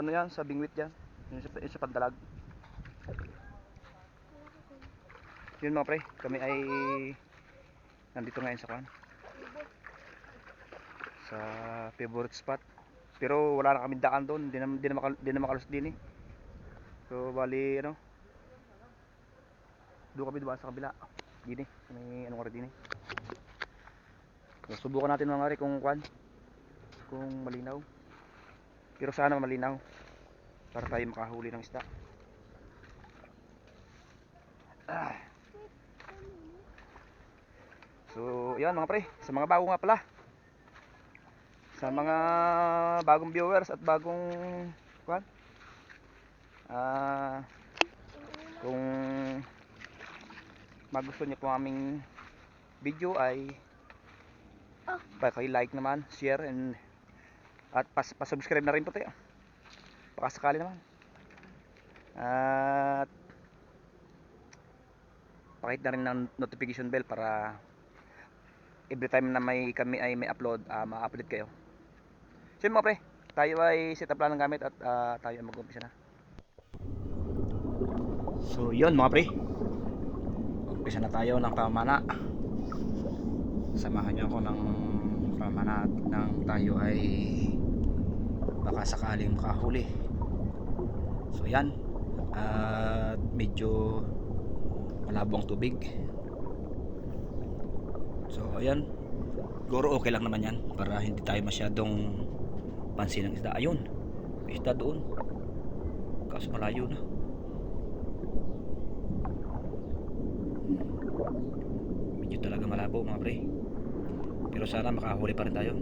Ano yan? Sa bingwit yan. Yung sa, yung sa pandalag. Yun mga pre, kami ay nandito ngayon sa kwan. Sa favorite spot. Pero wala na kami daan doon, hindi na, hindi na, makal, hindi na makalusot din eh. So bali ano, doon kami dumaan sa kabila. Dini, may anong oras dini. So, subukan natin mga pre kung kwan, kung malinaw. Pero sana malinaw para tayo makahuli ng isda. Ah. So, yan mga pre, sa mga bago nga pala. Sa mga bagong viewers at bagong kwan. Ah, kung magusto niyo po aming video ay paki-like naman, share and at pas pa-subscribe na rin po tayo. Baka sakali naman. At pakit na rin ng notification bell para every time na may kami ay may upload, ah, ma-upload kayo. So mga pre, tayo ay set up lang ng gamit at ah, tayo ay mag-umpisa na. So yun mga pre, umpisa na tayo ng pamana. Samahan niyo ako ng pamana at nang tayo ay baka sakaling makahuli. So yan, at medyo malabong tubig. So ayan, siguro okay lang naman yan para hindi tayo masyadong pansin ng isda. Ayun, isda doon. Kaso malayo na. Medyo talaga malabo mga pre. Pero sana makahuli pa rin tayo.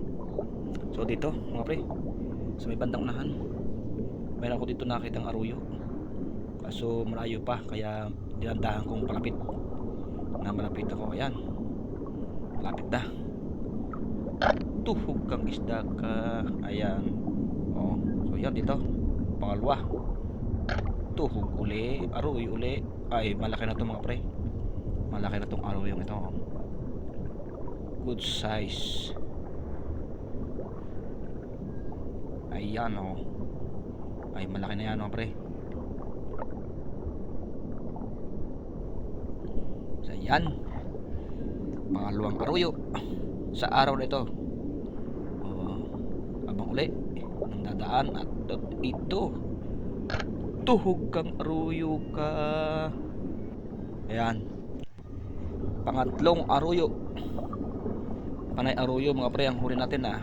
So dito mga pre, sa may bandang unahan, mayroon ako dito nakitang aruyo. Kaso malayo pa kaya dinandahan kong palapit. Na malapit ako. Ayan. Malapit na. Tuhog kang isda ka. Ayan. Oh. So yan dito. Pangalawa. Tuhog uli. Aroy uli. Ay malaki na to mga pre. Malaki na tong aroy yung ito. Good size. Ayan oh. Ay malaki na yan mga pre. So yan. Pangalawang aruyo sa araw na ito. Oh, abang uli ng dadaan at ito tuhog kang aruyo ka. Ayan. Pangatlong aruyo. Panay aruyo mga pre ang huli natin ah.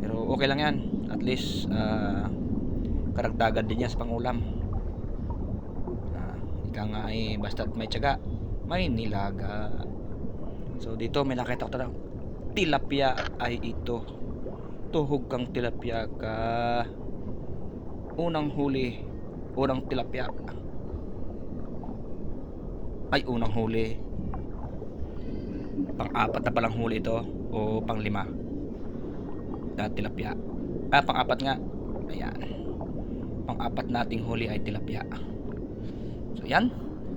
Pero okay lang yan. At least ah, karagdagan din yan sa pangulam. Ah, ika nga ay basta't may tiyaga, may nilaga. So dito may nakita ko talaga. Tilapia ay ito. Tuhog kang tilapia ka. Unang huli. Unang tilapia. Ay unang huli. Pang-apat na palang huli ito o pang-lima. Na tilapia. Ah, pang-apat nga. Ayan. Pang-apat nating huli ay tilapia. So yan,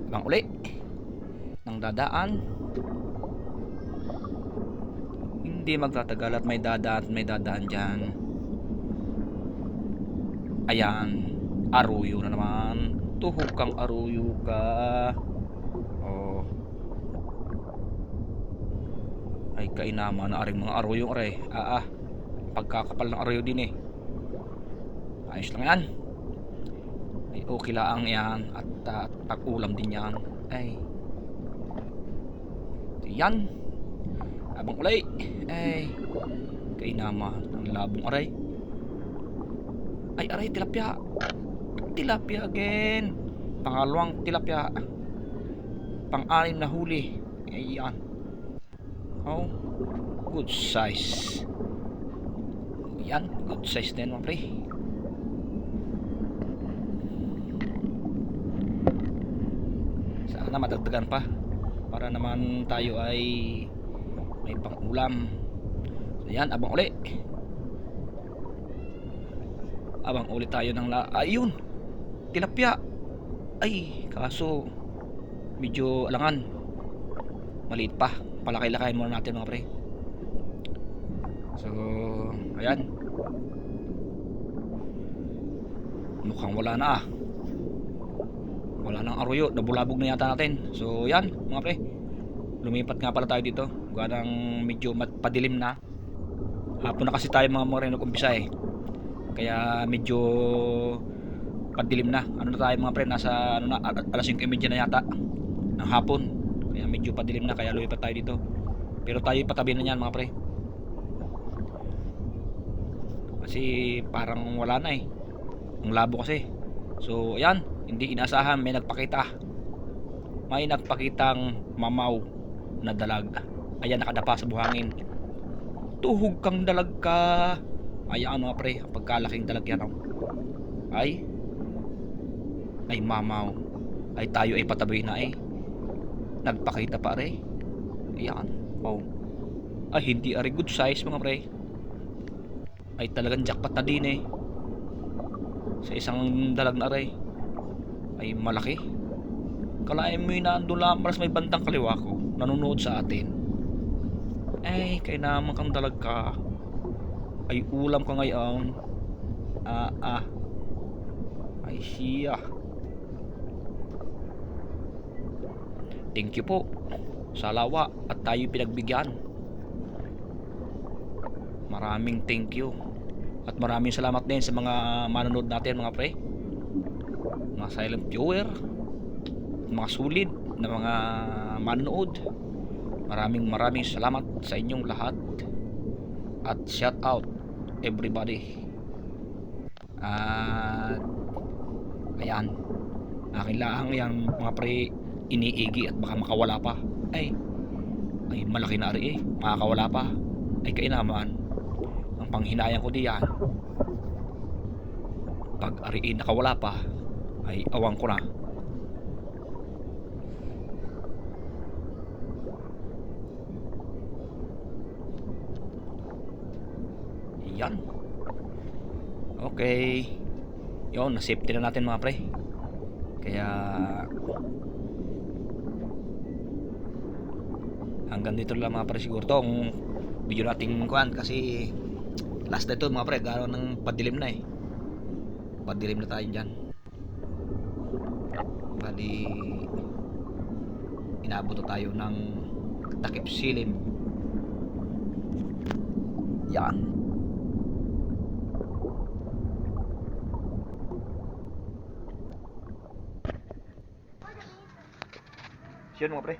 abang uli ng dadaan. Hindi magtatagal at may dadaan at may dadaan dyan. Ayan, aruyo na naman. Tuhog kang aruyo ka. Oh. Ay kainama na aring mga aruyo aray. Ah ah. Pagkakapal ng aruyo din eh. Ayos lang yan. Ay okay lang yan. At uh, pag-ulam din yan. Ay. So, yan. Abang ulay ay. Kay nama ang labong aray. Ay aray tilapia. Tilapia again. Pangalawang tilapia. Pang-anim na huli. Ayan oh good size yan good size din mga pre sana madagdagan pa para naman tayo ay may pang-ulam. So yan abang uli. Abang uli tayo ng la ayun tilapia. Ay kaso medyo alangan. Maliit pa palaki-lakayin muna natin mga pre. So ayan mukhang wala na ah. Wala nang aruyo, nabulabog na yata natin. So yan, mga pre. Lumipat nga pala tayo dito. Gawa ng medyo padilim na. Hapon na kasi tayo mga mga nag-umpisa eh. Kaya medyo padilim na. Ano na tayo mga pre, nasa ano na, al- alas 5.30 na yata ng hapon. Kaya medyo padilim na, kaya lumipat tayo dito. Pero tayo patabi na yan mga pre. Kasi parang wala na eh. Ang labo kasi. So, ayan, hindi inaasahan may nagpakita. May nagpakitang mamaw na dalag. Ayan, nakadapa sa buhangin. Tuhog kang dalag ka. Ayan ano pre, pagkalaking dalag yan. oh. Ay, ay mamaw. Ay tayo ay patabi na eh. Nagpakita pa re. Ayan, wow. Ay, hindi ari good size mga pre. Ay talagang jackpot na din eh. Sa isang dalag na aray. Ay malaki. Kalain mo yung naandun lang. Mas may bandang kaliwa ko nanonood sa atin. Ay kay naman kang dalag ka. Ay ulam ka ngayon. Ah ah. Ay siya thank you po sa lawa at tayo pinagbigyan maraming thank you at maraming salamat din sa mga manonood natin mga pre. Mga silent viewer, mga sulit na mga manonood. Maraming maraming salamat sa inyong lahat. At shout out everybody. At ayan. Akin lang yung mga pre iniigi at baka makawala pa. Ay, ay malaki na rin eh. Makakawala pa. Ay kainaman panghinayang ko diyan. Pag ariin nakawala pa ay awang ko na. Yan. Okay. Yun na safety na natin mga pre. Kaya hanggang dito lang mga pre siguro tong video nating kuan kasi last na ito mga pre gano'n ng padilim na eh. Padilim na tayo dyan. Bali inabot na tayo ng takip silim. Yan. Yun mga pre.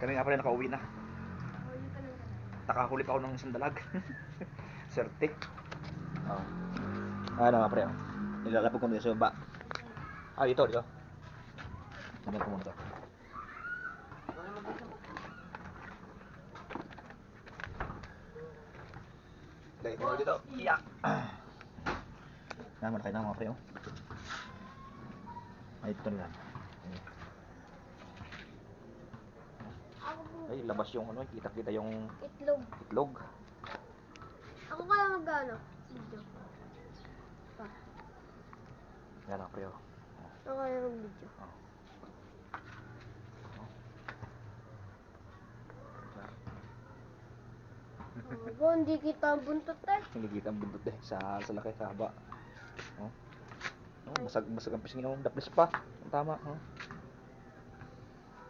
Kami nga pala nakauwi na. Nakahuli pa ako ng isang Serte. Oh. Ano nga pre? Oh. Nilalapag ko dito sa baba. Ah, dito, dito. Tingnan ko muna to. Lagay ko muna dito. Iyak! Yan, malaki na mga pre. Oh. Ay, ito na lang. Ay, labas yung ano, kita-kita yung Itlog. itlog. Ako kaya mag-ano? Video. Pa. Yan mga pre. Oh. Ako kaya mag-video. Ako, hindi kita ang buntot eh. Hindi kita ang bundot eh sa sa laki sa haba. Oh. Oh, basag basag ang pisngi oh. Daplis pa. Ang tama, oh.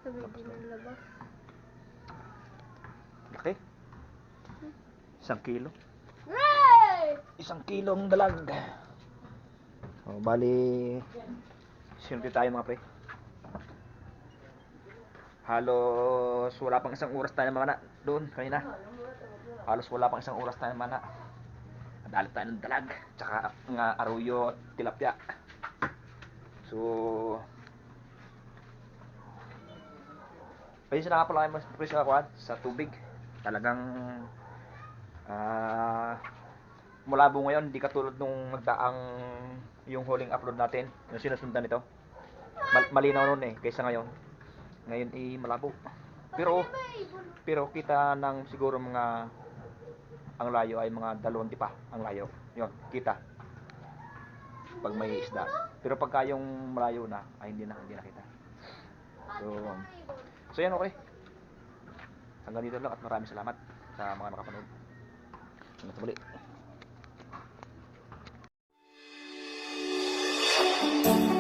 Sabi din ng labas. Laki. Isang kilo. Isang kilong dalag. Oh, bali sinunti tayo mga pre. Halos wala pang isang oras tayo mana doon kanina. Halos wala pang isang oras tayo mana. Nadali tayo ng dalag, tsaka nga aruyo tilapia. So, Ayun sila pala kayo mas presyo ako sa tubig. Talagang ah mulabo ngayon, hindi katulad nung nagdaang yung huling upload natin, yung sinusundan nito. Mal- malinaw noon eh, kaysa ngayon. Ngayon eh malabo. Pero pero kita ng siguro mga ang layo ay mga dalawang tipa ang layo. Yun, kita. Pag may isda. Pero pagka yung malayo na, ay hindi na, hindi nakita. So, So yan okay. Hanggang dito lang at maraming salamat sa mga nakapanood. Hanggang sa muli. thank you